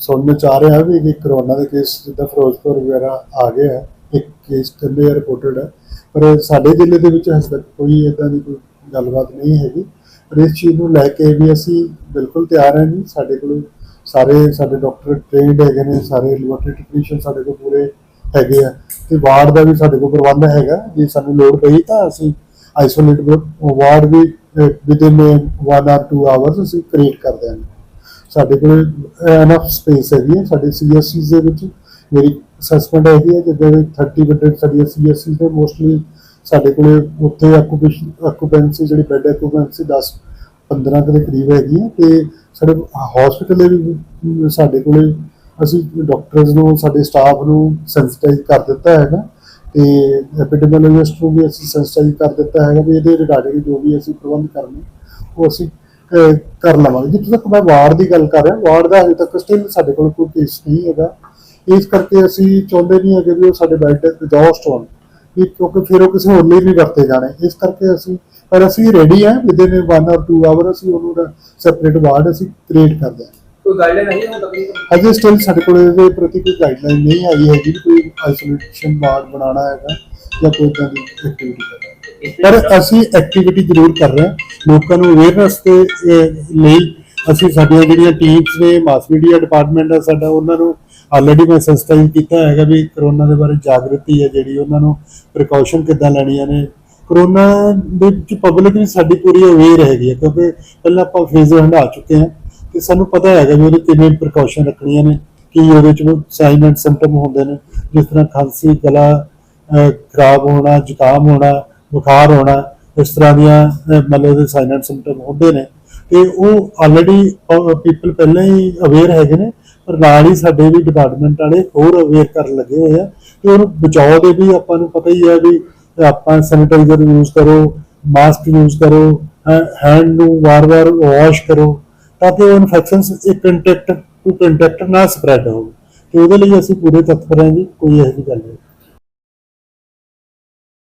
ਸੁਣਨ ਚ ਆ ਰਿਹਾ ਵੀ ਕਿ ਕਰੋਨਾ ਦੇ ਕੇਸ ਜਿੱਦਾਂ ਫਿਰੋਜ਼ਪੁਰ ਵਗੈਰਾ ਆ ਗਏ ਆ, ਇੱਕ ਕੇਸ ਕਹਿੰਦੇ ਆ ਰਿਪੋਰਟਡ ਹੈ ਪਰ ਸਾਡੇ ਜ਼ਿਲ੍ਹੇ ਦੇ ਵਿੱਚ ਹਜੇ ਤੱਕ ਕੋਈ ਇਦਾਂ ਦੀ ਕੋਈ ਗੱਲਬਾਤ ਨਹੀਂ ਹੈਗੀ। ਪਰ ਇਸ ਚੀਜ਼ ਨੂੰ ਲੈ ਕੇ ਵੀ ਅਸੀਂ ਬਿਲਕੁਲ ਤਿਆਰ ਹਾਂ ਜੀ। ਸਾਡੇ ਕੋਲ ਸਾਰੇ ਸਾਡੇ ਡਾਕਟਰ ਟ੍ਰੇਨਡ ਹੈਗੇ ਨੇ, ਸਾਰੇ ਲੈਬੋਰੇਟਰੀ ਟੈਕਨੀਸ਼ੀਅਨ ਸਾਡੇ ਕੋਲ ਪੂਰੇ ਹੈਗੇ ਆ। ਤੇ ਵਾਰਡ ਦਾ ਵੀ ਸਾਡੇ ਕੋਲ ਪ੍ਰਬੰਧ ਹੈਗਾ। ਜੇ ਸਾਨੂੰ ਲੋੜ ਪਈ ਤਾਂ ਅਸੀਂ ਆਈਸੋਲੇਟ ਵਾਰਡ ਵੀ ਵਿਦਿਨ 1 ਆਰ 2 ਆਵਰਸ ਅਸੀਂ ਕ੍ਰੀਏਟ ਕਰ ਦਿਆਂਗੇ। ਸਾਡੇ ਕੋਲ ਐਨਫ ਸਪੇਸ ਹੈਗੀ ਹੈ ਸਾਡੇ ਸੀਐਸਸੀ ਦੇ ਵਿੱਚ। ਮੇਰੀ ਅਸੈਸਮੈਂਟ ਹੈਗੀ ਹੈ ਜਿੱਦਾਂ ਵੀ 30 ਬੈੱਡ ਸਾਡੀਆਂ ਸੀਐਸਸੀ ਨੇ ਮੋਸਟਲੀ ਸਾਡੇ ਕੋਲ ਉੱਥੇ ਆਕੂਪੇਸ਼ਨ ਆਕੂਪੈਂਸੀ ਜਿਹੜੀ ਬੈੱਡ ਆਕੂਪੈਂਸੀ 10 15 ਕੁ ਦੇ ਕਰੀਬ ਹੈਗੀ ਹੈ ਤੇ ਸਾਡੇ ਹਸਪੀਟਲ ਦੇ ਵੀ ਸਾਡੇ ਕੋਲ ਅਸੀਂ ਡਾਕਟਰਸ ਨੂੰ, ਸਾਡੇ ਸਟਾਫ ਨੂੰ ਸੈਂਸਿਟਾਈਜ਼ ਕਰ ਦਿੱਤਾ ਹੈਗਾ ਤੇ ਐਪੀਡੈਮੀਓਲੋਜਿਸਟ ਨੂੰ ਵੀ ਅਸੀਂ ਸੈਂਸਿਟਾਈਜ਼ ਕਰ ਦਿੱਤਾ ਹੈਗਾ ਵੀ ਇਹਦੇ ਰਿਗਾਰਡਿੰਗ ਜੋ ਵੀ ਅਸੀਂ ਪ੍ਰਬੰਧ ਕਰਨੇ, ਉਹ ਅਸੀਂ ਕਰ ਲਵਾਂਗੇ। ਜਿੱਥੇ ਤੱਕ ਮੈਂ ਵਾਰਡ ਦੀ ਗੱਲ ਕਰ ਰਿਹਾ ਵਾਰਡ ਦਾ ਹਜੇ ਤੱਕ ਸਟਿਲ ਸਾਡੇ ਕੋਲ ਕੋਈ ਕੇਸ ਨਹੀਂ ਹੈਗਾ। ਇਸ ਕਰਕੇ ਅਸੀਂ ਚਾਹੁੰਦੇ ਨਹੀਂ ਹੈਗੇ ਵੀ ਉਹ ਸਾਡੇ ਬੈੱਡ ਐਗਜ਼ੌਸਟ ਹੋਣ ਵੀ ਕਿਉਂਕਿ ਫਿਰ ਉਹ ਕਿਸੇ ਹੋਰ ਲਈ ਵੀ ਵਰਤੇ ਜਾਣੇ। ਇਸ ਕਰਕੇ ਅਸੀਂ ਪਰ ਅਸੀਂ ਰੈਡੀ ਹਾਂ ਵਿਦਿਨ 1 ਔਰ 2 ਆਵਰ ਅਸੀਂ ਉਹਨੂੰ ਦਾ ਸੈਪਰੇਟ ਵਾਰਡ ਅਸੀਂ ਕ੍ਰੀਏਟ ਕਰ ਦਿਆਂਗੇ। ਕੋਈ ਗਾਈਡਲਾਈਨ ਨਹੀਂ ਹੁਣ ਤੱਕ ਅਜੇ ਸਟਿਲ ਸਾਡੇ ਕੋਲ ਇਹਦੇ ਪ੍ਰਤੀ ਕੋਈ ਗਾਈਡਲਾਈਨ ਨਹੀਂ ਹੈਗੀ ਹੈਗੀ ਕੋਈ ਆਈਸੋਲੇਸ਼ਨ ਵਾਰਡ ਬਣਾਉਣਾ ਹੈਗਾ ਜਾਂ ਕੋਈ ਇਦਾਂ ਦੀ ਐਕਟੀਵਿਟੀ ਕਰਨਾ। ਪਰ ਅਸੀਂ ਐਕਟੀਵਿਟੀ ਜ਼ਰੂਰ ਕਰ ਰਹੇ ਹਾਂ। ਲੋਕਾਂ ਨੂੰ ਅਵੇਅਰਨੈਸ ਦੇ ਲਈ ਅਸੀਂ ਸਾਡੀਆਂ ਜਿਹੜੀਆਂ ਟੀਮਸ ਨੇ ਮਾਸ ਮੀਡੀਆ ਡਿਪਾਰਟਮੈਂਟ ਆ ਸਾਡਾ, ਉਹਨਾਂ ਨੂੰ ਆਲਰੇਡੀ ਮੈਂ ਸੈਂਸਿਟਾਈਜ਼ ਕੀਤਾ ਹੈਗਾ ਵੀ ਕਰੋਨਾ ਦੇ ਬਾਰੇ ਜਾਗਰਤੀ ਹੈ ਜਿਹੜੀ ਉਹਨਾਂ ਨੂੰ ਪ੍ਰੀਕਾਸ਼ਨ ਕਿੱਦਾਂ ਲੈਣੀਆਂ ਨੇ। ਕਰੋਨਾ ਦੇ ਵਿੱਚ ਪਬਲਿਕ ਵੀ ਸਾਡੀ ਪੂਰੀ ਅਵੇਅਰ ਹੈਗੀ ਹੈ ਕਿਉਂਕਿ ਪਹਿਲਾਂ ਆਪਾਂ ਫੇਜ਼ ਹੰਢਾ ਚੁੱਕੇ ਹਾਂ ਤੇ ਸਾਨੂੰ ਪਤਾ ਹੈਗਾ ਵੀ ਉਹਦੇ ਕਿਵੇਂ ਪ੍ਰੀਕਾਸ਼ਨ ਰੱਖਣੀਆਂ ਨੇ, ਕਿ ਉਹਦੇ ਚ ਸਾਈਨ ਐਂਡ ਸਿੰਪਟਮ ਹੁੰਦੇ ਨੇ, ਜਿਸ ਤਰ੍ਹਾਂ ਖਾਂਸੀ, ਗਲਾ ਖਰਾਬ ਹੋਣਾ, ਜ਼ੁਕਾਮ ਹੋਣਾ, ਬੁਖਾਰ ਹੋਣਾ। ਇਸ ਤਰ੍ਹਾਂ ਦੀਆਂ ਮਤਲਬ ਦੇ ਸਾਈਨ ਐਂਡ ਸਿੰਪਟਮ ਹੁੰਦੇ ਨੇ, ਤੇ ਉਹ ਆਲਰੇਡੀ ਪੀਪਲ ਪਹਿਲਾਂ ਹੀ ਅਵੇਅਰ ਹੈਗੇ ਨੇ, ਪਰ ਨਾਲ ਹੀ ਸਾਡੇ ਵੀ ਡਿਪਾਰਟਮੈਂਟ ਵਾਲੇ ਹੋਰ ਅਵੇਅਰ ਕਰਨ ਲੱਗੇ ਹੋਏ ਆ, ਤੇ ਉਹਨੂੰ ਬਚਾਓ ਦੇ ਵੀ ਆਪਾਂ ਨੂੰ ਪਤਾ ਹੀ ਹੈ ਵੀ ਆਪਾਂ ਸੈਨੀਟਾਈਜ਼ਰ ਯੂਜ਼ ਕਰੋ ਮਾਸਕ ਯੂਜ਼ ਕਰੋ ਹੈਂਡ ਨੂੰ ਵਾਰ-ਵਾਰ ਵਾਸ਼ ਕਰੋ, ਤਾਂ ਕਿ ਉਹ ਇਨਫੈਕਸ਼ਨਸ ਇੱਕ ਕੰਟੈਕਟ ਟੂ ਕੰਟੈਕਟ ਨਾ ਸਪਰੈਡ ਹੋਵੇ ਤੇ ਉਹਦੇ ਲਈ ਅਸੀਂ ਪੂਰੇ ਤਤਪਰ ਹਾਂ ਜੀ, ਕੋਈ ਇਹੋ ਜਿਹੀ ਗੱਲ ਨਹੀਂ।